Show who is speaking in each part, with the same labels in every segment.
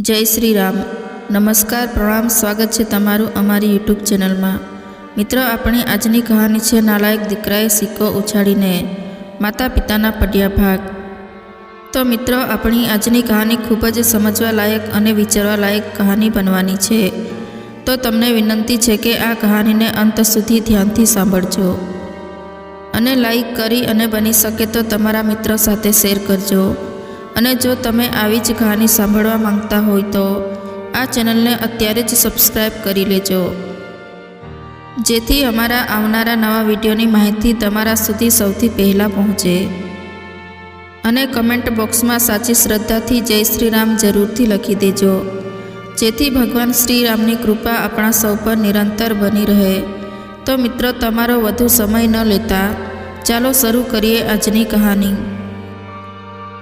Speaker 1: જય શ્રી રામ. નમસ્કાર, પ્રણામ, સ્વાગત છે તમારું અમારી યુટ્યુબ ચેનલમાં. મિત્રો, આપણી આજની કહાની છે, નાલાયક દીકરાએ સિક્કો ઉછાળીને માતા પિતાના પડ્યા ભાગ. તો મિત્રો, આપણી આજની કહાની ખૂબ જ સમજવા લાયક અને વિચારવા લાયક કહાની બનવાની છે. તો તમને વિનંતી છે કે આ કહાનીને અંત સુધી ધ્યાનથી સાંભળજો. અને લાઈક કરી અને બની શકે તો તમારા મિત્રો સાથે શેર કરજો. અને જો તમે આવી જ કહાની સાંભળવા માંગતા હોય તો આ ચેનલને અત્યારે જ સબસ્ક્રાઈબ કરી લેજો. જેથી અમારા આવનારા નવા વિડીયોની માહિતી તમારા સુધી સૌથી પહેલાં પહોંચે. અને કમેન્ટ બોક્સમાં સાચી શ્રદ્ધાથી જય શ્રી રામ જરૂરથી લખી દેજો. જેથી ભગવાન શ્રી રામની કૃપા આપણા સૌ પર નિરંતર બની રહે. તો મિત્રો, તમારો વધુ સમય ન લેતા ચાલો શરૂ કરીએ આજની કહાની.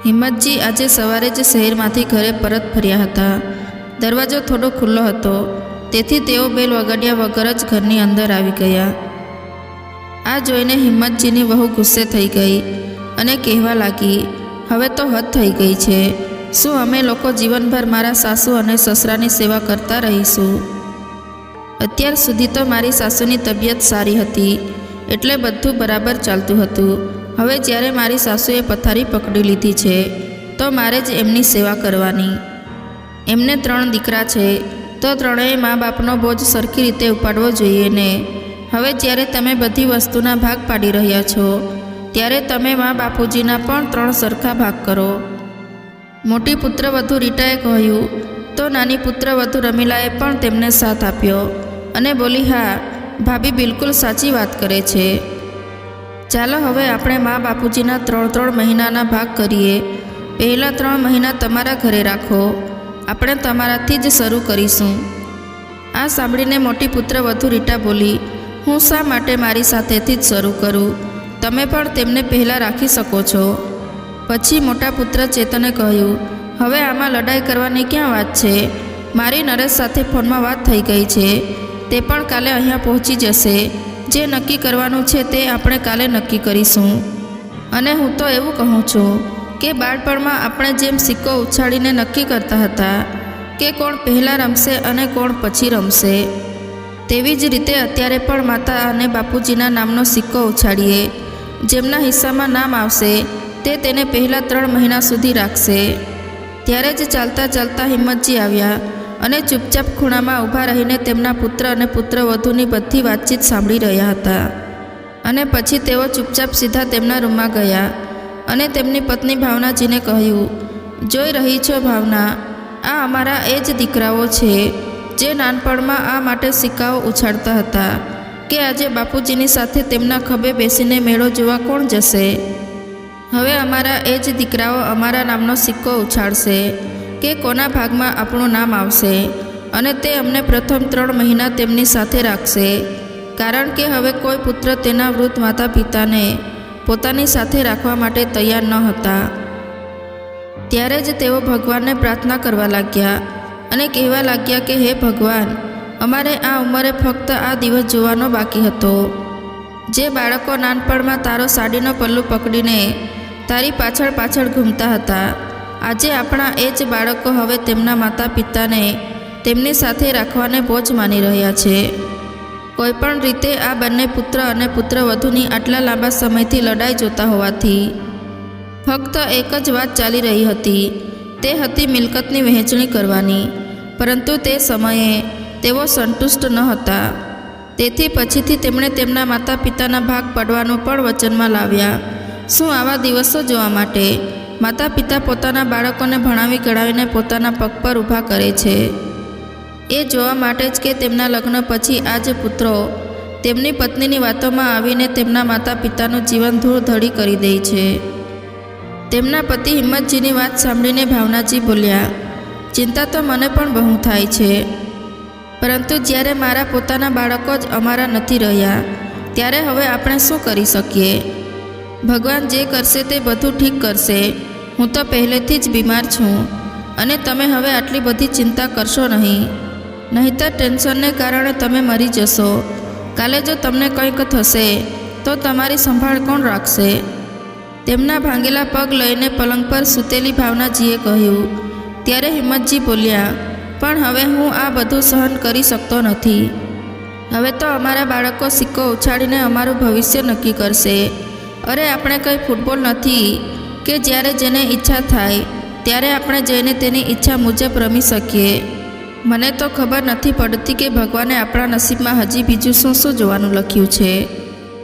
Speaker 1: હિંમતજી આજે સવારે જ શહેરમાંથી ઘરે પરત ફર્યા હતા. દરવાજો થોડો ખુલ્લો હતો. તેથી તેઓ બેલ વગાડ્યા વગર જ ઘરની અંદર આવી ગયા. આ જોઈને હિંમતજીની વહુ ગુસ્સે થઈ ગઈ અને કહેવા લાગી, હવે તો હદ થઈ ગઈ છે. શું અમે લોકો જીવનભર મારા સાસુ અને સસરાની સેવા કરતા રહીશું? અત્યાર સુધી તો મારી સાસુની તબિયત સારી હતી. એટલે બધું બરાબર ચાલતું હતું. હવે જ્યારે મારી સાસુએ પથારી પકડી લીધી છે, તો મારે જ એમની સેવા કરવાની. એમને ત્રણ દીકરા છે, તો ત્રણેય મા બાપનો બોજ સરખી રીતે ઉપાડવો જોઈએ ને. હવે જ્યારે તમે બધી વસ્તુના ભાગ પાડી રહ્યા છો, ત્યારે તમે મા બાપુજીના પણ ત્રણ સરખા ભાગ કરો. મોટી પુત્રવધુ રીટાએ કહ્યું, તો નાની પુત્રવધુ રમીલાએ પણ તેમને સાથ આપ્યો અને બોલી, હા, ભાભી બિલકુલ સાચી વાત કરે છે. ચાલો હવે આપણે મા બાપુજીના ત્રણ ત્રણ મહિનાના ભાગ કરીએ. પહેલાં ત્રણ મહિના તમારા ઘરે રાખો. આપણે તમારાથી જ શરૂ કરીશું. આ સાંભળીને મોટી પુત્ર વધુ રીટા બોલી, હું શા માટે મારી સાથેથી જ શરૂ કરું? તમે પણ તેમને પહેલાં રાખી શકો છો. પછી મોટા પુત્ર ચેતને કહ્યું, હવે આમાં લડાઈ કરવાની ક્યાં વાત છે? મારી નરેશ સાથે ફોનમાં વાત થઈ ગઈ છે. તે પણ કાલે અહીંયા પહોંચી જશે. જે નક્કી કરવાનું છે તે આપણે કાલે નક્કી કરીશું. અને હું તો એવું કહું છું કે બાળપણમાં આપણે જેમ સિક્કો ઉછાળીને નક્કી કરતા હતા કે કોણ પહેલાં રમશે અને કોણ પછી રમશે, તેવી જ રીતે અત્યારે પણ માતા અને બાપુજીના નામનો સિક્કો ઉછાળીએ, જેમના હિસ્સામાં નામ આવશે તે તેને પહેલાં ત્રણ મહિના સુધી રાખશે. ત્યારે જ ચાલતા ચાલતા હિંમતજી આવ્યા અને ચૂપચાપ ખૂણામાં ઊભા રહીને તેમના પુત્ર અને પુત્રવધૂની બધી વાતચીત સાંભળી રહ્યા હતા. અને પછી તેઓ ચૂપચાપ સીધા તેમના રૂમમાં ગયા અને તેમની પત્ની ભાવનાજીને કહ્યું, જોઈ રહી છો ભાવના, આ અમારા એ જ દીકરાઓ છે, જે નાનપણમાં આ માટે સિક્કાઓ ઉછાળતા હતા, કે આજે બાપુજીની સાથે તેમના ખભે બેસીને મેળો જોવા કોણ જશે? હવે અમારા એ જ દીકરાઓ અમારા નામનો સિક્કો ઉછાળશે કે કોના ભાગમાં આપણું નામ આવશે અને તે અમને પ્રથમ ત્રણ મહિના તેમની સાથે રાખશે. કારણ કે હવે કોઈ પુત્ર તેના વૃદ્ધ માતા પિતાને પોતાની સાથે રાખવા માટે તૈયાર ન હતા. ત્યારે જ તેઓ ભગવાનને પ્રાર્થના કરવા લાગ્યા અને કહેવા લાગ્યા કે, હે ભગવાન, અમારે આ ઉંમરે ફક્ત આ દિવસ જોવાનો બાકી હતો. જે બાળકો નાનપણમાં તારો સાડીનો પલ્લુ પકડીને તારી પાછળ પાછળ ઘૂમતા હતા. આજે આપણા એ જ બાળકો હવે તેમના માતા પિતાને તેમની સાથે રાખવાને બોજ માની રહ્યા છે. કોઈપણ રીતે આ બંને પુત્ર અને પુત્રવધૂની આટલા લાંબા સમયથી લડાઈ જોતા હોવાથી ફક્ત એક જ વાત ચાલી રહી હતી. તે હતી મિલકતની વહેંચણી કરવાની, પરંતુ તે સમયે તેઓ સંતુષ્ટ ન હતા. તેથી પછીથી તેમણે તેમના માતા પિતાના ભાગ પડવાનું પણ વચનમાં લાવ્યા. શું આવા દિવસો જોવા માટે માતા પિતા પોતાના બાળકોને ભણાવી ગણાવીને પોતાના પગ પર ઊભા કરે છે. એ જોવા માટે જ કે તેમના લગ્ન પછી આ જ પુત્રો તેમની પત્નીની વાતોમાં આવીને તેમના માતા પિતાનું જીવન ધૂળધડી કરી દે છે. તેમના પતિ હિંમતજીની વાત સાંભળીને ભાવનાજી બોલ્યા, ચિંતા તો મને પણ બહુ થાય છે. પરંતુ જ્યારે મારા પોતાના બાળકો જ અમારા નથી રહ્યા, ત્યારે હવે આપણે શું કરી શકીએ? ભગવાન જે કરશે તે બધું ઠીક કરશે. હું તો પહેલેથી જ બીમાર છું અને તમે હવે આટલી બધી ચિંતા કરશો નહીં. નહીંતર ટેન્શનને કારણે તમે મરી જશો. કાલે જો તમને કંઈક થશે, તો તમારી સંભાળ કોણ રાખશે? તેમના ભાંગેલા પગ લઈને પલંગ પર સૂતેલી ભાવનાજીએ કહ્યું, ત્યારે હિંમતજી બોલ્યા, પણ હવે હું આ બધું સહન કરી શકતો નથી. હવે તો અમારા બાળકો સિક્કો ઉછાળીને અમારું ભવિષ્ય નક્કી કરશે. અરે, આપણે કંઈ ફૂટબોલ નથી. કે જ્યારે જેને ઈચ્છા થાય, ત્યારે આપણે જઈને તેની ઈચ્છા મુજબ રમી શકીએ. મને તો ખબર નથી પડતી કે ભગવાને આપણા નસીબમાં હજી બીજું શું શું જોવાનું લખ્યું છે.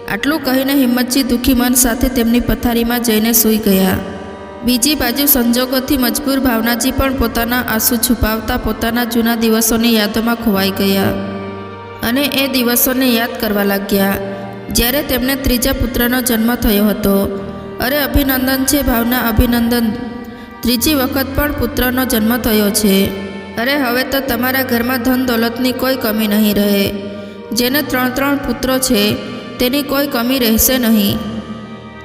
Speaker 1: આટલું કહીને હિંમતજી દુઃખી મન સાથે તેમની પથારીમાં જઈને સૂઈ ગયા. બીજી બાજુ સંજોગોથી મજબૂર ભાવનાજી પણ પોતાના આંસુ છુપાવતા પોતાના જૂના દિવસોની યાદોમાં ખોવાઈ ગયા. અને એ દિવસોને યાદ કરવા લાગ્યા. જ્યારે તેમને ત્રીજા પુત્રનો જન્મ થયો હતો અરે અભિનંદન છે ભાવના, અભિનંદન. ત્રીજી વખત પણ પુત્રનો જન્મ થયો છે. અરે, હવે તો તમારા ઘરમાં ધન દોલતની કોઈ કમી નહીં રહે. જેને ત્રણ ત્રણ પુત્રો છે, તેની કોઈ કમી રહેશે નહીં.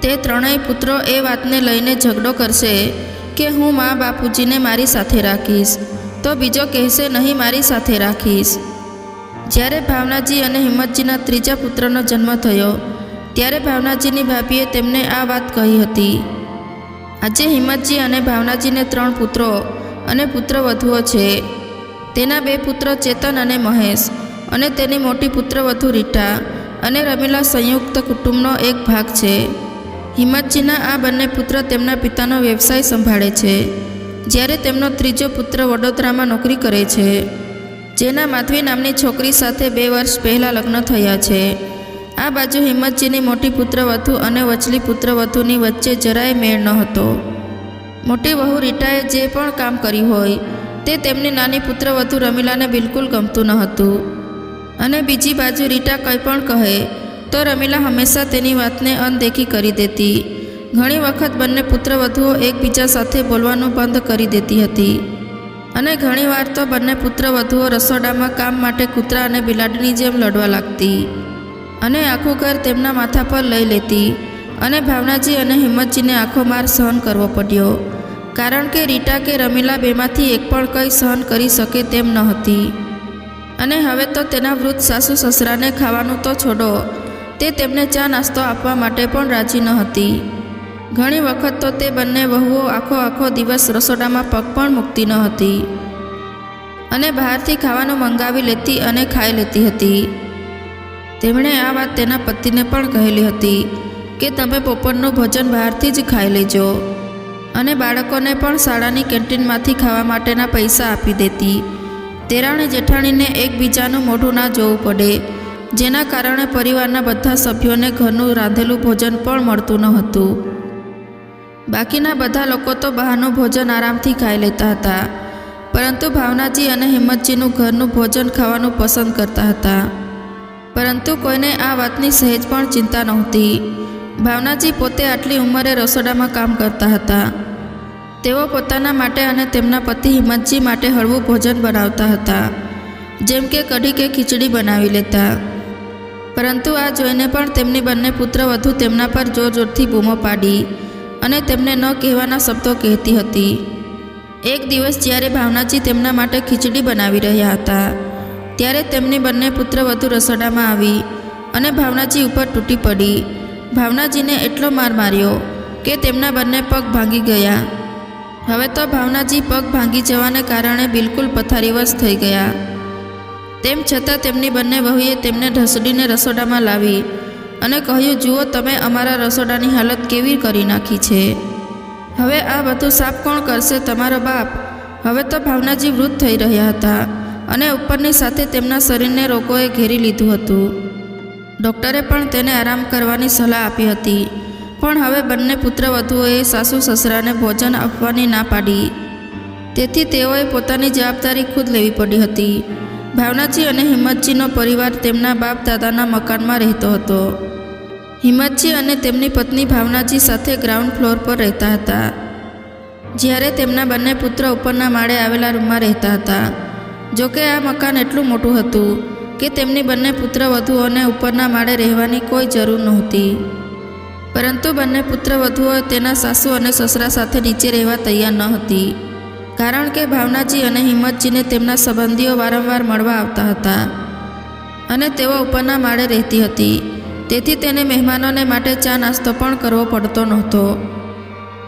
Speaker 1: તે ત્રણેય પુત્રો એ વાતને લઈને ઝઘડો કરશે કે હું મા બાપુજીને મારી સાથે રાખીશ. તો બીજો કહેશે, નહીં, મારી સાથે રાખીશ. જ્યારે ભાવનાજી અને હિંમતજીના ત્રીજા પુત્રનો જન્મ થયો ત્યારે ભાવનાજીની ભાભીએ તેમને આ વાત કહી હતી. આજે હિંમતજી અને ભાવનાજીને ત્રણ પુત્રો અને પુત્રવધુઓ છે. તેના બે પુત્ર ચેતન અને મહેશ અને તેની મોટી પુત્રવધુ રીટા અને રમીલા સંયુક્ત કુટુંબનો એક ભાગ છે. હિંમતજીના આ બંને પુત્ર તેમના પિતાનો વ્યવસાય સંભાળે છે. જ્યારે તેમનો ત્રીજો પુત્ર વડોદરામાં નોકરી કરે છે. જેના માધવી નામની છોકરી સાથે બે વર્ષ પહેલાં લગ્ન થયા છે. આ બાજુ હિંમતજીની મોટી પુત્રવધુ અને વચલી પુત્રવધુની વચ્ચે જરાય મેળ ન હતો મોટી વહુ રીટાએ જે પણ કામ કર્યું હોય, તે તેમની નાની પુત્રવધુ રમીલાને બિલકુલ ગમતું ન હતું. અને બીજી બાજુ રીટા કંઈ પણ કહે, તો રમીલા હંમેશા તેની વાતને અનદેખી કરી દેતી. ઘણી વખત બંને પુત્રવધુઓ એકબીજા સાથે બોલવાનું બંધ કરી દેતી હતી. અને ઘણીવાર તો બંને પુત્રવધુઓ રસોડામાં કામ માટે કૂતરા અને બિલાડીની જેમ લડવા લાગતી. અને આખું ઘર તેમના માથા પર લઈ લેતી અને ભાવનાજી અને હિંમતજીને આખો માર સહન કરવો પડ્યો. કારણ કે રીટા કે રમીલા બેમાંથી એક પણ કંઈ સહન કરી શકે તેમ ન હતી. અને હવે તો તેના વૃદ્ધ સાસુ સસરાને ખાવાનું તો છોડો, તે તેમને ચા નાસ્તો આપવા માટે પણ રાજી ન હતી. ઘણી વખત તો તે બંને વહુઓ આખો આખો દિવસ રસોડામાં પગ પણ મૂકતી ન હતી. અને બહારથી ખાવાનું મંગાવી લેતી અને ખાઈ લેતી હતી. તેમણે આ વાત તેના પતિને પણ કહેલી હતી કે તમે બપોરનું ભોજન બહારથી જ ખાઈ લેજો અને બાળકોને પણ શાળાની કેન્ટીનમાંથી ખાવા માટેના પૈસા આપી દેતી. તેરાણી જેઠાણીને એકબીજાનું મોઢું ના જોવું પડે, જેના કારણે પરિવારના બધા સભ્યોને ઘરનું રાંધેલું ભોજન પણ મળતું ન હતું. બાકીના બધા લોકો તો બહારનું ભોજન આરામથી ખાઈ લેતા હતા, પરંતુ ભાવનાજી અને હિંમતજીનું ઘરનું ભોજન ખાવાનું પસંદ કરતા હતા. પરંતુ કોઈને આ વાતની સહેજ પણ ચિંતા નહોતી. ભાવનાજી પોતે આટલી ઉંમરે રસોડામાં કામ કરતા હતા. તેઓ પોતાના માટે અને તેમના પતિ હિંમતજી માટે હળવું ભોજન બનાવતા હતા, જેમ કે કઢી કે ખીચડી બનાવી લેતા. પરંતુ આ જોઈને પણ તેમની બંને પુત્ર વધુ તેમના પર જોર જોરથી બૂમો પાડી અને તેમને ન કહેવાના શબ્દો કહેતી હતી. એક દિવસ જ્યારે ભાવનાજી તેમના માટે ખીચડી બનાવી રહ્યા હતા ત્યારે તેમની બંને પુત્ર વધુ રસોડામાં આવી અને ભાવનાજી ઉપર તૂટી પડી. ભાવનાજીને એટલો માર માર્યો કે તેમના બંને પગ ભાંગી ગયા. હવે તો ભાવનાજી પગ ભાંગી જવાને કારણે બિલકુલ પથારીવશ થઈ ગયા. તેમ છતાં તેમની બંને વહુએ તેમને ઢસડીને રસોડામાં લાવી અને કહ્યું, જુઓ, તમે અમારા રસોડાની હાલત કેવી કરી નાખી છે. હવે આ બધું સાફ કોણ કરશે? તમારો બાપ. હવે તો ભાવનાજી વૃદ્ધ થઈ રહ્યા હતા. અને ઉપરની સાથે તેમના શરીરને રોગોએ ઘેરી લીધું હતું. ડૉક્ટરે પણ તેને આરામ કરવાની સલાહ આપી હતી. પણ હવે બંને પુત્રવધુઓએ સાસુ સસરાને ભોજન આપવાની ના પાડી. તેથી તેઓએ પોતાની જવાબદારી ખુદ લેવી પડી હતી. ભાવનાજી અને હિંમતજીનો પરિવાર તેમના બાપ દાદાના મકાનમાં રહેતો હતો. હિંમતજી અને તેમની પત્ની ભાવનાજી સાથે ગ્રાઉન્ડ ફ્લોર પર રહેતા હતા. જ્યારે તેમના બંને પુત્ર ઉપરના માળે આવેલા રૂમમાં રહેતા હતા. જોકે આ મકાન એટલું મોટું હતું કે તેમની બંને પુત્ર વધુઓને ઉપરના માળે રહેવાની કોઈ જરૂર નહોતી. પરંતુ બંને પુત્ર વધુઓ તેના સાસુ અને સસરા સાથે નીચે રહેવા તૈયાર ન હતી. કારણ કે ભાવનાજી અને હિંમતજીને તેમના સંબંધીઓ વારંવાર મળવા આવતા હતા. અને તેઓ ઉપરના માળે રહેતી હતી. તેથી તેને મહેમાનોને માટે ચા નાસ્તો પણ કરવો પડતો નહોતો.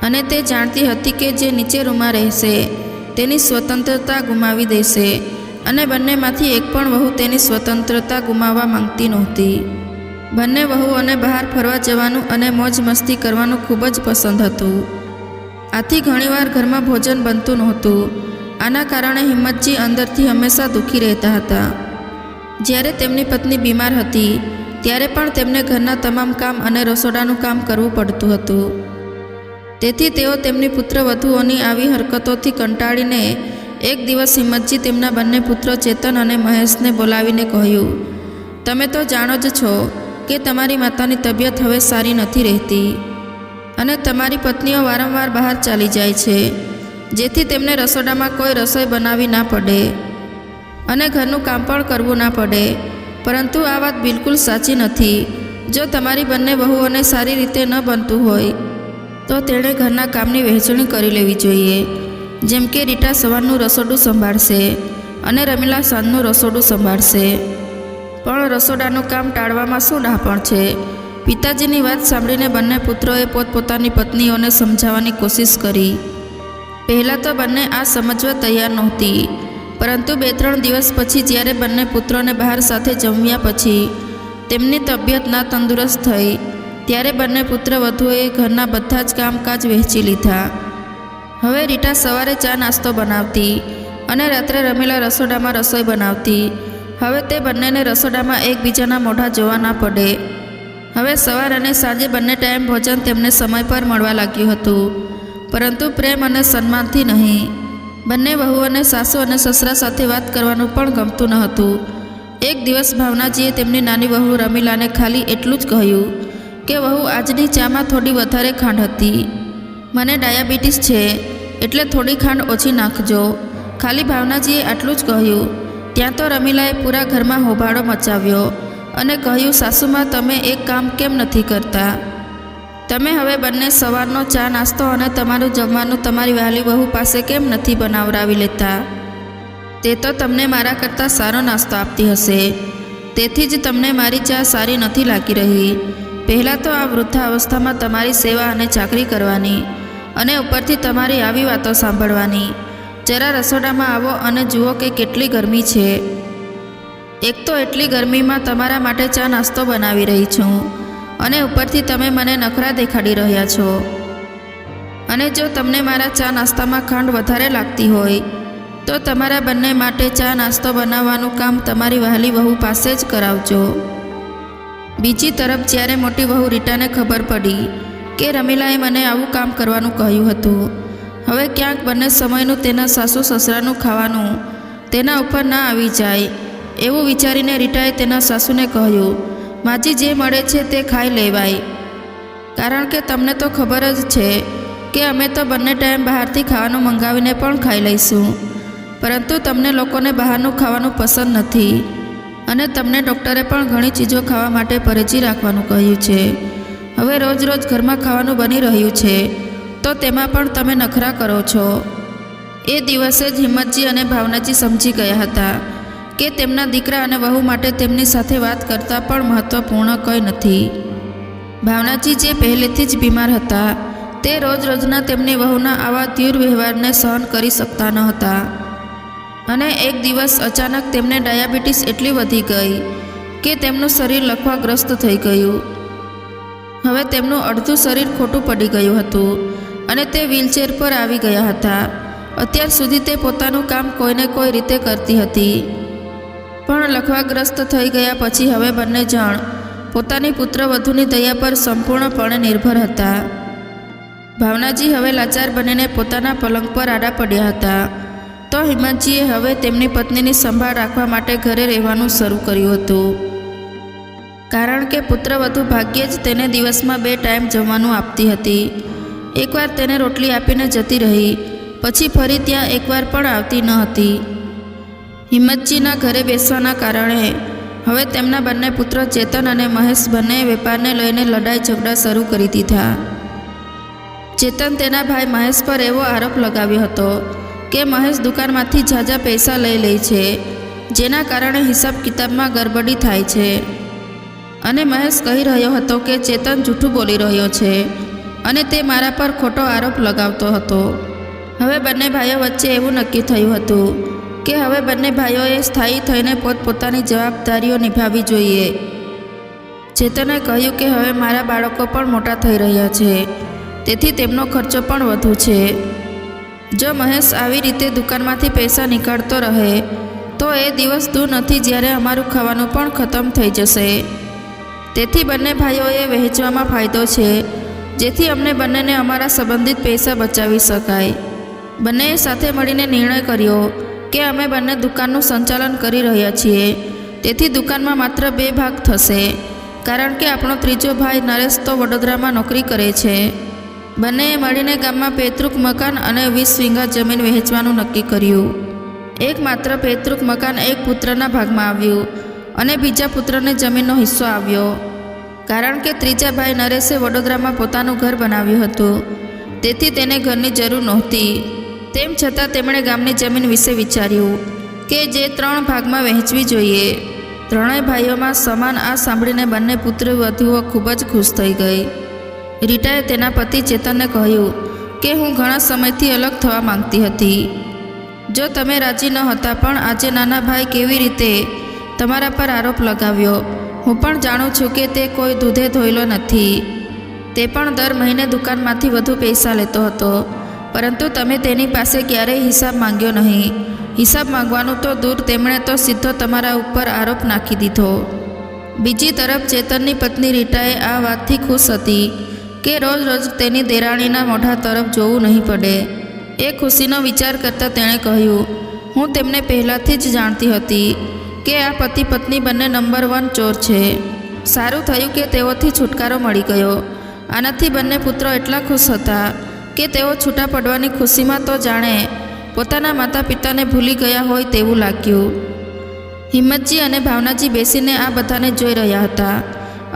Speaker 1: અને તે જાણતી હતી કે જે નીચે રૂમમાં રહેશે. તેની સ્વતંત્રતા ગુમાવી દેશે અને બંનેમાંથી એક પણ વહુ તેની સ્વતંત્રતા ગુમાવવા માંગતી નહોતી. બંને વહુઓને બહાર ફરવા જવાનું અને મોજ મસ્તી કરવાનું ખૂબ જ પસંદ હતું. આથી ઘણીવાર ઘરમાં ભોજન બનતું નહોતું. આના કારણે હિંમતજી અંદરથી હંમેશા દુઃખી રહેતા હતા. જ્યારે તેમની પત્ની બીમાર હતી, ત્યારે પણ તેમને ઘરના તમામ કામ અને રસોડાનું કામ કરવું પડતું હતું. તેથી તેઓ તેમની પુત્રવધુઓની આવી હરકતોથી કંટાળીને એક દિવસ હિંમતજી તેમના બંને પુત્રો ચેતન અને મહેશને બોલાવીને કહ્યું, તમે તો જાણો જ છો કે તમારી માતાની તબિયત હવે સારી નથી રહેતી અને તમારી પત્નીઓ વારંવાર બહાર ચાલી જાય છે, જેથી તેમને રસોડામાં કોઈ રસોઈ બનાવી ના પડે અને ઘરનું કામ પણ કરવું ના પડે. પરંતુ આ વાત બિલકુલ સાચી નથી. જો તમારી બંને બહુઓને સારી રીતે ન બનતું હોય તો તેણે ઘરના કામની વહેંચણી કરી લેવી જોઈએ. જેમ કે રીટા સવારનું રસોડું સંભાળશે અને રમીલા સાંજનું રસોડું સંભાળશે. પણ રસોડાનું કામ ટાળવામાં શું ડાપણ છે? પિતાજીની વાત સાંભળીને બંને પુત્રોએ પોતપોતાની પત્નીઓને સમજાવવાની કોશિશ કરી. પહેલાં તો બંને આ સમજવા તૈયાર નહોતી, પરંતુ બે ત્રણ દિવસ પછી જ્યારે બંને પુત્રોને બહાર સાથે જમ્યા પછી તેમની તબિયત ના તંદુરસ્ત થઈ ત્યારે બંને પુત્ર વધુએ ઘરના બધા જ કામકાજ વહેંચી લીધા. હવે રીટા સવારે ચા નાસ્તો બનાવતી અને રાત્રે રમેલા રસોડામાં રસોઈ બનાવતી. હવે તે બંનેને રસોડામાં એકબીજાના મોઢા જોવા ના પડે. હવે સવાર અને સાંજે બંને ટાઈમ ભોજન તેમને સમય પર મળવા લાગ્યું હતું. પરંતુ પ્રેમ અને સન્માનથી નહીં. બંને વહુઓને સાસુ અને સસરા સાથે વાત કરવાનું પણ ગમતું ન હતું. એક દિવસ ભાવનાજીએ તેમની નાની વહુ રમીલાને ખાલી એટલું જ કહ્યું કે વહુ, આજની ચામાં થોડી વધારે ખાંડ હતી. મને ડાયાબિટીસ છે, એટલે થોડી ખાંડ ઓછી નાખજો. ખાલી ભાવનાજીએ આટલું જ કહ્યું. ત્યાં તો રમીલાએ પૂરા ઘરમાં હોબાળો મચાવ્યો અને કહ્યું, સાસુમાં, તમે એક કામ કેમ નથી કરતા? તમે હવે બંને સવારનો ચા નાસ્તો અને તમારું જમવાનું તમારી વહાલી વહુ પાસે કેમ નથી બનાવરાવી લેતા? તે તો તમને મારા કરતાં સારો નાસ્તો આપતી હશે. તેથી જ તમને મારી ચા સારી નથી લાગી રહી. પહેલાં તો આ વૃદ્ધાવસ્થામાં તમારી સેવા અને ચાકરી કરવાની અને ઉપરથી તમારી આવી વાતો સાંભળવાની. જરા રસોડામાં આવો અને જુઓ કે કેટલી ગરમી છે. એક તો એટલી ગરમીમાં તમારા માટે ચા નાસ્તો બનાવી રહી છું અને ઉપરથી તમે મને નખરા દેખાડી રહ્યા છો. અને જો તમને મારા ચા નાસ્તામાં ખાંડ વધારે લાગતી હોય, તો તમારા બંને માટે ચા નાસ્તો બનાવવાનું કામ તમારી વહાલી વહુ પાસે જ કરાવજો. બીજી તરફ જ્યારે મોટી વહુ રીટાને ખબર પડી કે રમીલાએ મને આવું કામ કરવાનું કહ્યું હતું, હવે ક્યાંક બંને સમયનું તેના સાસુ સસરાનું ખાવાનું તેના ઉપર ના આવી જાય એવું વિચારીને રીટાએ તેના સાસુને કહ્યું, માજી જે મળે છે તે ખાઈ લેવાય. કારણ કે તમને તો ખબર જ છે કે અમે તો બંને ટાઈમ બહારથી ખાવાનું મંગાવીને પણ ખાઈ લઈશું, પરંતુ તમને લોકોને બહારનું ખાવાનું પસંદ નથી. અને તમને ડૉક્ટરે પણ ઘણી ચીજો ખાવા માટે પરેજી રાખવાનું કહ્યું છે. હવે રોજ રોજ ઘરમાં ખાવાનું બની રહ્યું છે. તો તેમાં પણ તમે નખરા કરો છો. એ દિવસે જ હિંમતજી અને ભાવનાજી સમજી ગયા હતા કે તેમના દીકરા અને વહુ માટે તેમની સાથે વાત કરતાં પણ મહત્ત્વપૂર્ણ કંઈ નથી. ભાવનાજી જે પહેલેથી જ બીમાર હતા, તે રોજ રોજના તેમની વહુના આવા તીવ્ર વ્યવહારને સહન કરી શકતા ન હતા. અને એક દિવસ અચાનક તેમને ડાયાબિટીસ એટલી વધી ગઈ કે તેમનું શરીર લખવાગ્રસ્ત થઈ ગયું. હવે તેમનું અડધું શરીર ખોટું પડી ગયું હતું અને તે વ્હીલચેર પર આવી ગયા હતા. અત્યાર સુધી તે પોતાનું કામ કોઈને કોઈ રીતે કરતી હતી. પણ લખવાગ્રસ્ત થઈ ગયા પછી હવે બંને જણ પોતાની પુત્રવધુની દયા પર સંપૂર્ણપણે નિર્ભર હતા. ભાવનાજી હવે લાચાર બનીને પોતાના પલંગ પર આડા પડ્યા હતા. તો હિંમતજીએ હવે તેમની પત્નીની સંભાળ રાખવા માટે ઘરે રહેવાનું શરૂ કર્યું હતું. કારણ કે પુત્રવધુ ભાગ્યે જ તેને દિવસમાં બે ટાઈમ જમવાનું આપતી હતી. એકવાર તેને રોટલી આપીને જતી રહી, પછી ફરી ત્યાં એકવાર પણ આવતી ન હતી. હિંમતજીના ઘરે બેસવાના કારણે હવે તેમના બંને પુત્ર ચેતન અને મહેશ બંને વેપારને લઈને લડાઈ ઝઘડા શરૂ કરી દીધા. ચેતન તેના ભાઈ મહેશ પર એવો આરોપ લગાવ્યો હતો કે મહેશ દુકાનમાંથી ઝાઝા પૈસા લઈ લે છે, જેના કારણે હિસાબ કિતાબમાં ગરબડી થાય છે. અને મહેશ કહી રહ્યો હતો કે ચેતન જૂઠું બોલી રહ્યો છે અને તે મારા પર ખોટો આરોપ લગાવતો હતો. હવે બંને ભાઈઓ વચ્ચે એવું નક્કી થયું હતું કે હવે બંને ભાઈઓએ સ્થાયી થઈને પોતપોતાની જવાબદારીઓ નિભાવવી જોઈએ. ચેતને કહ્યું કે હવે મારા બાળકો પણ મોટા થઈ રહ્યા છે, તેથી તેમનો ખર્ચો પણ વધુ છે. જો મહેશ આવી રીતે દુકાનમાંથી પૈસા નીકાળતો રહે, તો એ દિવસ દૂર નથી જ્યારે અમારું ખાવાનું પણ ખતમ થઈ જશે. તેથી બંને ભાઈઓએ વહેંચવામાં ફાયદો છે, જેથી અમને બંનેને અમારા સંબંધિત પૈસા બચાવી શકાય. બંનેએ સાથે મળીને નિર્ણય કર્યો કે અમે બંને દુકાનનું સંચાલન કરી રહ્યા છીએ. તેથી દુકાનમાં માત્ર બે ભાગ થશે, કારણ કે આપણો ત્રીજો ભાઈ નરેશ તો વડોદરામાં નોકરી કરે છે. બંનેએ મળીને ગામમાં પેતૃક મકાન અને વીસ વીંગા જમીન વહેંચવાનું નક્કી કર્યું. એક માત્ર પેતૃક મકાન એક પુત્રના ભાગમાં આવ્યું અને બીજા પુત્રને જમીનનો હિસ્સો આવ્યો. કારણ કે ત્રીજા ભાઈ નરેશે વડોદરામાં પોતાનું ઘર બનાવ્યું હતું. તેથી તેને ઘરની જરૂર નહોતી. તેમ છતાં તેમણે ગામની જમીન વિશે વિચાર્યું કે જે ત્રણ ભાગમાં વહેંચવી જોઈએ. ત્રણેય ભાઈઓમાં સમાન આ સાંભળીને બંને પુત્ર વધુઓ ખૂબ જ ખુશ થઈ ગઈ. રીટાએ તેના પતિ ચેતનને કહ્યું કે હું ઘણા સમયથી અલગ થવા માંગતી હતી. જો તમે રાજી ન હતા પણ આજે નાના ભાઈ કેવી રીતે તમારા પર આરોપ લગાવ્યો? હું પણ જાણું છું કે તે કોઈ દૂધે ધોયેલો નથી. તે પણ દર મહિને દુકાનમાંથી વધુ પૈસા લેતો હતો. પરંતુ તમે તેની પાસે ક્યારેય હિસાબ માંગ્યો નહીં. હિસાબ માંગવાનું તો દૂર તેમણે તો સીધો તમારા ઉપર આરોપ નાખી દીધો. બીજી તરફ ચેતનની પત્ની રીટાએ આ વાતથી ખુશ હતી. કે રોજ રોજ તેની દેરાણીના મોઢા તરફ જોવું નહીં પડે. એ ખુશીનો વિચાર કરતાં તેણે કહ્યું, હું તેમને પહેલાંથી જ જાણતી હતી કે આ પતિ પત્ની બંને નંબર વન ચોર છે. સારું થયું કે તેઓથી છુટકારો મળી ગયો. આનાથી બંને પુત્રો એટલા ખુશ હતા કે તેઓ છૂટા પડવાની ખુશીમાં તો જાણે પોતાના માતા પિતાને ભૂલી ગયા હોય તેવું લાગ્યું. હિંમતજી અને ભાવનાજી બેસીને આ બધાને જોઈ રહ્યા હતા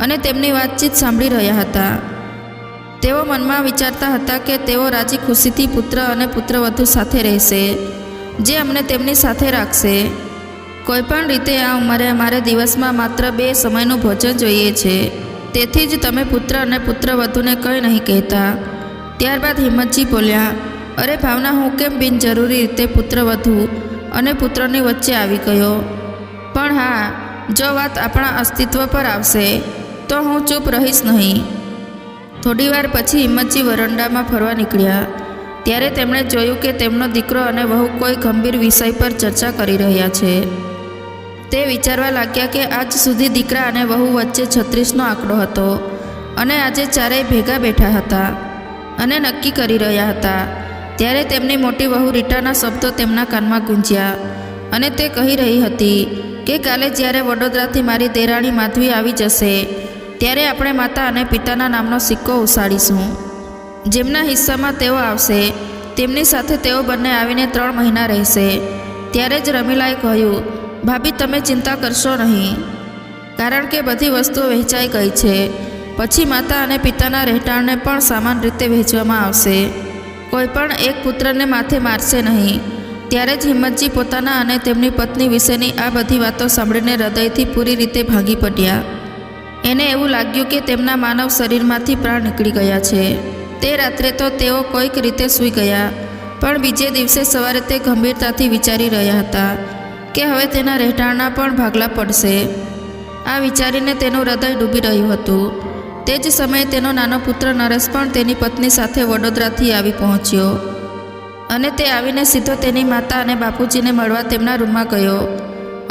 Speaker 1: અને તેમની વાતચીત સાંભળી રહ્યા હતા. તેઓ મનમાં વિચારતા હતા કે તેઓ રાજી ખુશીથી પુત્ર અને પુત્રવધુ સાથે રહેશે, જે અમને તેમની સાથે રાખશે. કોઈપણ રીતે આ ઉંમરે અમારે દિવસમાં માત્ર બે સમયનું ભોજન જોઈએ છે. તેથી જ તમે પુત્ર અને પુત્રવધુને કંઈ નહીં કહેતા. ત્યારબાદ હિંમતજી બોલ્યા, અરે ભાવના, હું કેમ બિનજરૂરી રીતે પુત્રવધુ અને પુત્રની વચ્ચે આવી ગયો? પણ હા, જો વાત આપણા અસ્તિત્વ પર આવશે, તો હું ચૂપ રહીશ નહીં. થોડીવાર પછી હિંમતજી વરંડામાં ફરવા નીકળ્યા. ત્યારે તેમણે જોયું કે તેમનો દીકરો અને વહુ કોઈ ગંભીર વિષય પર ચર્ચા કરી રહ્યા છે. તે વિચારવા લાગ્યા કે આજ સુધી દીકરા અને વહુ વચ્ચે છત્રીસનો આંકડો હતો અને આજે ચારેય ભેગા બેઠા હતા અને નક્કી કરી રહ્યા હતા. ત્યારે તેમની મોટી વહુ રીટાના શબ્દો તેમના કાનમાં ગુંજ્યા અને તે કહી રહી હતી કે કાલે જ્યારે વડોદરાથી મારી દેરાણી માધવી આવી જશે ત્યારે આપણે માતા અને પિતાના નામનો સિક્કો ઉસાડીશું. જેમના હિસ્સામાં તેઓ આવશે, તેમની સાથે તેઓ બંને આવીને ત્રણ મહિના રહેશે. ત્યારે જ રમીલાએ કહ્યું, ભાભી, તમે ચિંતા કરશો નહીં. કારણ કે બધી વસ્તુઓ વહેંચાઈ ગઈ છે. પછી માતા અને પિતાના રહેઠાણને પણ સમાન રીતે વહેંચવામાં આવશે. કોઈ પણ એક પુત્રને માથે મારશે નહીં. ત્યારે જ હિંમતજી પોતાના અને તેમની પત્ની વિશેની આ બધી વાતો સાંભળીને હૃદયથી પૂરી રીતે ભાંગી પડ્યા. એને એવું લાગ્યું કે તેમના માનવ શરીરમાંથી પ્રાણ નીકળી ગયા છે. તે રાત્રે તો તેઓ કોઈક રીતે સૂઈ ગયા, પણ બીજે દિવસે સવારે તે ગંભીરતાથી વિચારી રહ્યા હતા કે હવે તેના રહેઠાણના પણ ભાગલા પડશે. આ વિચારીને તેનું હૃદય ડૂબી રહ્યું હતું. તે જ સમયે તેનો નાનો પુત્ર નરેશ પણ તેની પત્ની સાથે વડોદરાથી આવી પહોંચ્યો અને તે આવીને સીધો તેની માતા અને બાપુજીને મળવા તેમના રૂમમાં ગયો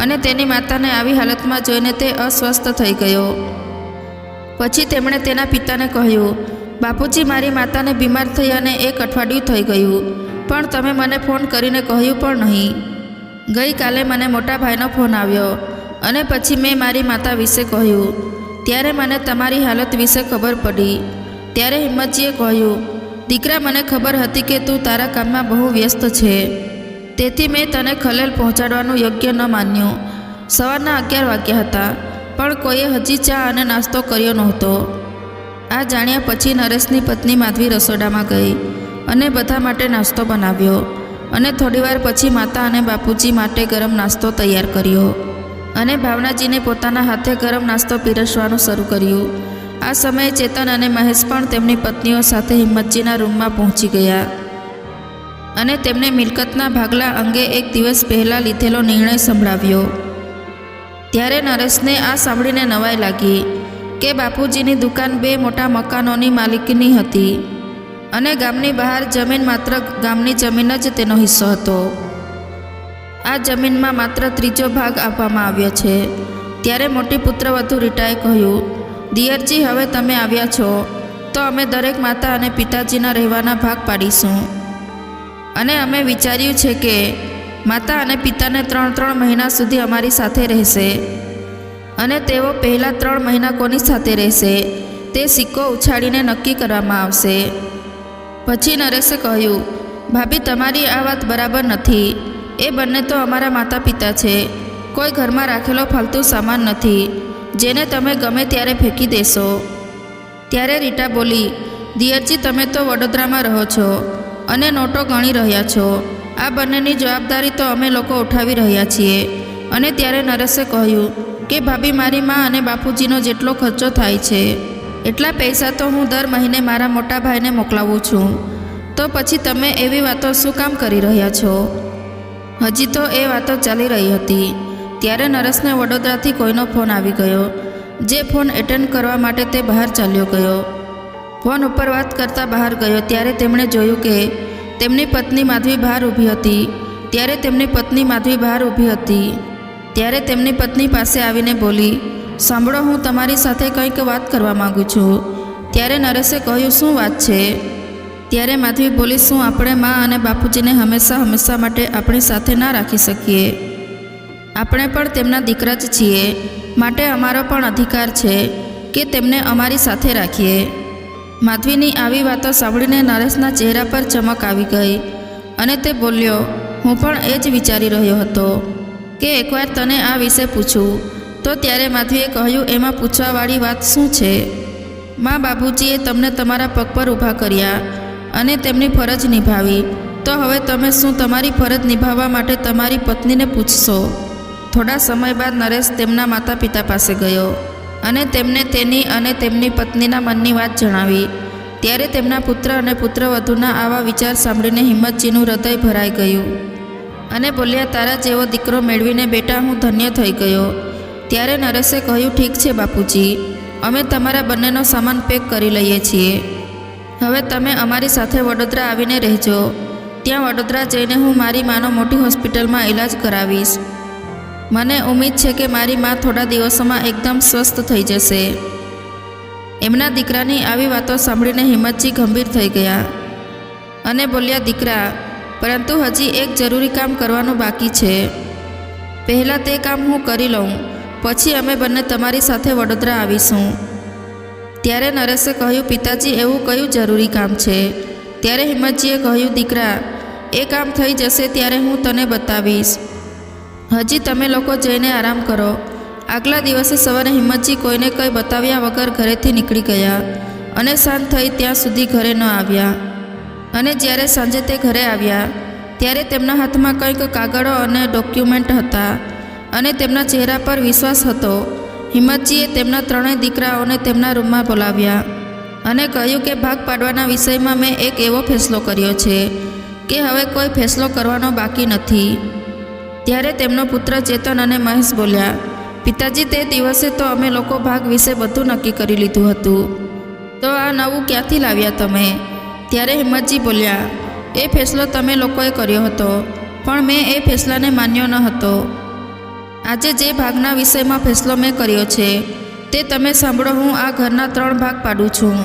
Speaker 1: અને તેની માતાને આવી હાલતમાં જોઈને તે અસ્વસ્થ થઈ ગયો. પછી તેમણે તેના પિતાને કહ્યું, બાપુજી, મારી માતાને બીમાર થઈ અને એક અઠવાડિયું થઈ ગયું, પણ તમે મને ફોન કરીને કહ્યું પણ નહીં. ગઈકાલે મને મોટા ભાઈનો ફોન આવ્યો અને પછી મેં મારી માતા વિશે કહ્યું. ત્યારે મને તમારી હાલત વિશે ખબર પડી. ત્યારે હિંમતજીએ કહ્યું, દીકરા, મને ખબર હતી કે તું તારા કામમાં બહુ વ્યસ્ત છે. તેથી મેં તને ખલેલ પહોંચાડવાનું યોગ્ય ન માન્યું. સવારના અગિયાર વાગ્યા હતા. પણ કોઈએ હજી ચા અને નાસ્તો કર્યો નહોતો. આ જાણ્યા પછી નરેશની પત્ની માધવી રસોડામાં ગઈ અને બધા માટે નાસ્તો બનાવ્યો અને થોડીવાર પછી માતા અને બાપુજી માટે ગરમ નાસ્તો તૈયાર કર્યો અને ભાવનાજીને પોતાના હાથે ગરમ નાસ્તો પીરસવાનું શરૂ કર્યું. આ સમયે ચેતન અને મહેશ પણ તેમની પત્નીઓ સાથે હિંમતજીના રૂમમાં પહોંચી ગયા અને તેમને મિલકતના ભાગલા અંગે એક દિવસ પહેલાં લીધેલો નિર્ણય સંભળાવ્યો. ત્યારે નરેશને આ સાંભળીને નવાઈ લાગી કે બાપુજીની દુકાન બે મોટા મકાનોની માલિકીની હતી અને ગામની બહાર જમીન માત્ર ગામની જમીન જ તેનો હિસ્સો હતો. આ જમીનમાં માત્ર ત્રીજો ભાગ આપવામાં આવ્યો છે. ત્યારે મોટી પુત્રવધુ રીટાએ કહ્યું, દિયરજી, હવે તમે આવ્યા છો, તો અમે દરેક માતા અને પિતાજીના રહેવાના ભાગ પાડીશું. અને અમે વિચાર્યું છે કે માતા અને પિતાને ત્રણ ત્રણ મહિના સુધી અમારી સાથે રહેશે. અને તેઓ પહેલાં ત્રણ મહિના કોની સાથે રહેશે, તે સિક્કો ઉછાળીને નક્કી કરવામાં આવશે. પછી નરેશે કહ્યું, ભાભી, તમારી આ વાત બરાબર નથી. એ બંને તો અમારા માતા પિતા છે. કોઈ ઘરમાં રાખેલો ફાલતુ સામાન નથી. જેને તમે ગમે ત્યારે ફેંકી દેશો. ત્યારે રીટા બોલી, દિયરજી, તમે તો વડોદરામાં રહો છો અને નોટો ગણી રહ્યા છો. આ બંનેની જવાબદારી તો અમે લોકો ઉઠાવી રહ્યા છીએ. અને ત્યારે નરેશે કહ્યું કે, ભાભી, મારી મા અને બાપુજીનો જેટલો ખર્ચો થાય છે, એટલા પૈસા તો હું દર મહિને મારા મોટા ભાઈને મોકલાવું છું. તો પછી તમે એવી વાતો શું કામ કરી રહ્યા છો? હજી તો એ વાતો ચાલી રહી હતી. ત્યારે નરેશને વડોદરાથી કોઈનો ફોન આવી ગયો, જે ફોન એટેન્ડ કરવા માટે તે બહાર ચાલ્યો ગયો. ફોન ઉપર વાત કરતા બહાર ગયો, ત્યારે તેમણે જોયું કે તેમની પત્ની માધવી બહાર ઊભી હતી. ત્યારે તેમની પત્ની માધવી બહાર ઊભી હતી. ત્યારે તેમની પત્ની પાસે આવીને બોલી, સાંભળો, હું તમારી સાથે કંઈક વાત કરવા માગું છું. ત્યારે નરેશે કહ્યું, શું વાત છે? ત્યારે માધવી બોલી, શું આપણે મા અને બાપુજીને હંમેશા હંમેશા માટે આપણી સાથે ના રાખી શકીએ? આપણે પણ તેમના દીકરા જ છીએ. માટે અમારો પણ અધિકાર છે કે તેમને અમારી સાથે રાખીએ. માધવીની આવી વાતો સાંભળીને નરેશના ચહેરા પર ચમક આવી ગઈ અને તે બોલ્યો, હું પણ એ જ વિચારી રહ્યો હતો કે એકવાર તને આ વિશે પૂછું, તો ત્યારે માધવીએ કહ્યું, એમાં પૂછવાવાળી વાત શું છે? મા બાબુજીએ તમને તમારા પગ પર ઊભા કર્યા અને તેમની ફરજ નિભાવી, તો હવે તમે શું તમારી ફરજ નિભાવવા માટે તમારી પત્નીને પૂછશો? થોડા સમય બાદ નરેશ તેમના માતા પિતા પાસે ગયો. અને તેમને તેની અને તેમની પત્નીના મનની વાત જણાવી. ત્યારે તેમના પુત્ર અને પુત્રવધૂના આવા વિચાર સાંભળીને હિંમતજીનું હૃદય ભરાઈ ગયું. અને બોલ્યા, તારા જેવો દીકરો મેળવીને બેટા, હું ધન્ય થઈ ગયો. ત્યારે નરેશે કહ્યું, ઠીક છે બાપુજી, અમે તમારા બંનેનો સામાન પેક કરી લઈએ છીએ. હવે તમે અમારી સાથે વડોદરા આવીને રહેજો. ત્યાં વડોદરા જઈને હું મારી માનો મોટી હોસ્પિટલમાં ઇલાજ કરાવીશ. મને ઉમ્મીદ છે કે મારી મા થોડા દિવસોમાં એકદમ સ્વસ્થ થઈ જશે. એમના દીકરાની આવી વાતો સાંભળીને હિંમતજી ગંભીર થઈ ગયા અને બોલ્યા, દીકરા, પરંતુ હજી એક જરૂરી કામ કરવાનું બાકી છે. પહેલાં તે કામ હું કરી લઉં, પછી અમે બંને તમારી સાથે વડોદરા આવીશું. ત્યારે નરેશે કહ્યું, પિતાજી, એવું કયું જરૂરી કામ છે? ત્યારે હિંમતજીએ કહ્યું, દીકરા, એ કામ થઈ જશે ત્યારે હું તને બતાવીશ. હજી તમે લોકો જઈને આરામ કરો. આગલા દિવસે સવારે હિંમતજી કોઈને કંઈ બતાવ્યા વગર ઘરેથી નીકળી ગયા અને સાંજ થઈ ત્યાં સુધી ઘરે ન આવ્યા. અને જ્યારે સાંજે તે ઘરે આવ્યા, ત્યારે તેમના હાથમાં કંઈક કાગળો અને ડોક્યુમેન્ટ હતા અને તેમના ચહેરા પર વિશ્વાસ હતો. હિંમતજીએ તેમના ત્રણેય દીકરાઓને તેમના રૂમમાં બોલાવ્યા અને કહ્યું કે ભાગ પાડવાના વિષયમાં મેં એક એવો ફેસલો કર્યો છે કે હવે કોઈ ફેસલો કરવાનો બાકી નથી. ત્યારે તેમનો પુત્ર ચેતન અને મહેશ બોલ્યા, પિતાજી, તે દિવસે તો અમે લોકો ભાગ વિશે બધું નક્કી કરી લીધું હતું. તો આ નવું ક્યાંથી લાવ્યા તમે? ત્યારે હિંમતજી બોલ્યા, એ ફેસલો તમે લોકોએ કર્યો હતો, પણ મેં એ ફેસલાને માન્યો ન હતો. આજે જે ભાગના વિષયમાં ફેસલો મેં કર્યો છે, તે તમે સાંભળો, હું આ ઘરના ત્રણ ભાગ પાડું છું.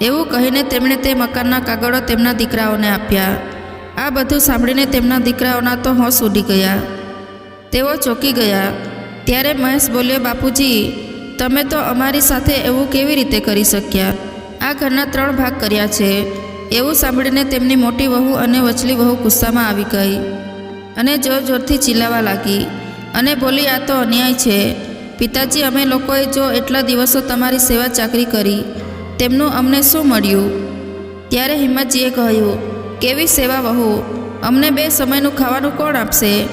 Speaker 1: એવું કહીને તેમણે તે મકાનના કાગળો તેમના દીકરાઓને આપ્યા. આ બધું સાંભળીને તેમના દીકરાઓના તો હોશ ઉડી ગયા. તેઓ ચોંકી ગયા. ત્યારે મહેશ બોલ્યો, બાપુજી, તમે તો અમારી સાથે એવું કેવી રીતે કરી શક્યા? આ ઘરના ત્રણ ભાગ કર્યા છે. એવું સાંભળીને તેમની મોટી વહુ અને વચલી વહુ ગુસ્સામાં આવી ગઈ અને જોર જોરથી ચિલ્લાવા લાગી અને બોલી, આ તો અન્યાય છે. પિતાજી, અમે લોકોએ જો એટલા દિવસો તમારી સેવા ચાકરી કરી, તેમનું અમને શું મળ્યું? ત્યારે હિંમતજીએ કહ્યું કેવી સેવા વહુ? અમને બે સમયનું ખાવાનું કોણ આપશે?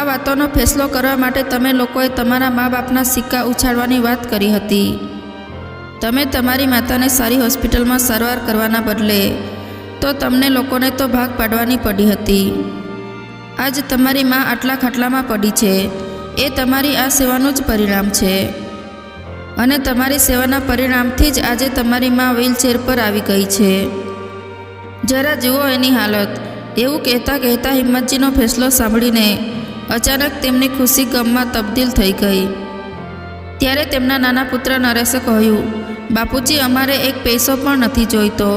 Speaker 1: આ વાતોનો ફેસલો કરવા માટે તમે લોકોએ તમારા મા બાપના સિક્કા ઉછાળવાની વાત કરી હતી. તમે તમારી માતાને સારી હોસ્પિટલમાં સારવાર કરવાના બદલે તો તમને લોકોને તો ભાગ પાડવાની પડી હતી. આજ તમારી મા આટલા ખાટલામાં પડી છે. એ તમારી આ સેવાનું જ પરિણામ છે. અને તમારી સેવાના પરિણામથી જ આજે તમારી મા વ્હીલચેર પર આવી ગઈ છે. જરા જુઓ એની હાલત. એવું કહેતા કહેતા હિંમતજીનો ફેસલો સાંભળીને અચાનક તેમની ખુશી ગમમાં તબદીલ થઈ ગઈ. ત્યારે તેમના નાના પુત્ર નરેશે કહ્યું, બાપુજી, અમારે એક પૈસો પણ નથી જોઈતો.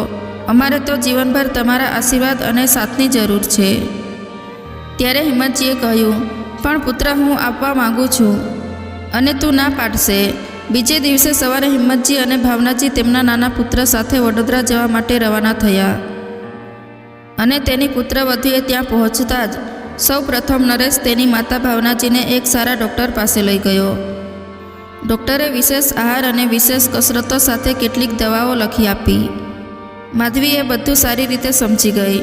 Speaker 1: અમારે તો જીવનભર તમારા આશીર્વાદ અને સાથની જરૂર છે. ત્યારે હિંમતજીએ કહ્યું, પણ પુત્ર, હું આપવા માગું છું. અને તું ના પાડશે. બીજે દિવસે સવારે હિંમતજી અને ભાવનાજી તેમના નાના પુત્ર સાથે વડોદરા જવા માટે રવાના થયા. અને તેની પુત્રવધુએ ત્યાં પહોંચતા જ સૌ પ્રથમ નરેશ તેની માતા ભાવનાજીને એક સારા ડૉક્ટર પાસે લઈ ગયો. ડૉક્ટરે વિશેષ આહાર અને વિશેષ કસરતો સાથે કેટલીક દવાઓ લખી આપી. માધવીએ બધું સારી રીતે સમજી ગઈ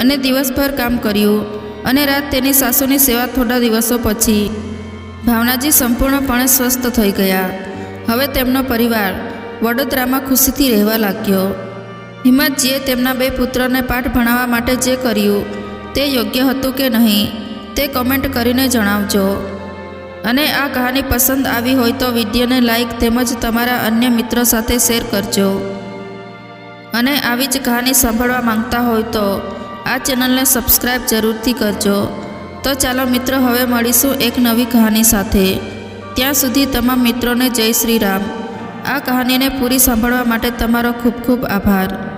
Speaker 1: અને દિવસભર કામ કર્યું અને રાત તેની સાસુની સેવા થોડા દિવસો પછી ભાવનાજી સંપૂર્ણપણે સ્વસ્થ થઈ ગયા. હવે તેમનો પરિવાર વડોદરામાં ખુશીથી રહેવા લાગ્યો. હિંમતજીએ તેમના બે પુત્રને પાઠ ભણાવવા માટે જે કર્યું, તે યોગ્ય હતું કે નહીં, તે કમેન્ટ કરીને જણાવજો. અને આ કહાની પસંદ આવી હોય તો વિડીયોને લાઇક તેમજ તમારા અન્ય મિત્રો સાથે શેર કરજો. અને આવી જ કહાની સાંભળવા માંગતા હોય તો આ ચેનલને સબસ્ક્રાઈબ જરૂરથી કરજો. તો ચાલો મિત્રો, હવે મળીશું એક નવી કહાની સાથે. ત્યાં સુધી તમામ મિત્રોને જય શ્રી રામ. આ કહાનીને પૂરી સાંભળવા માટે તમારો ખૂબ ખૂબ આભાર.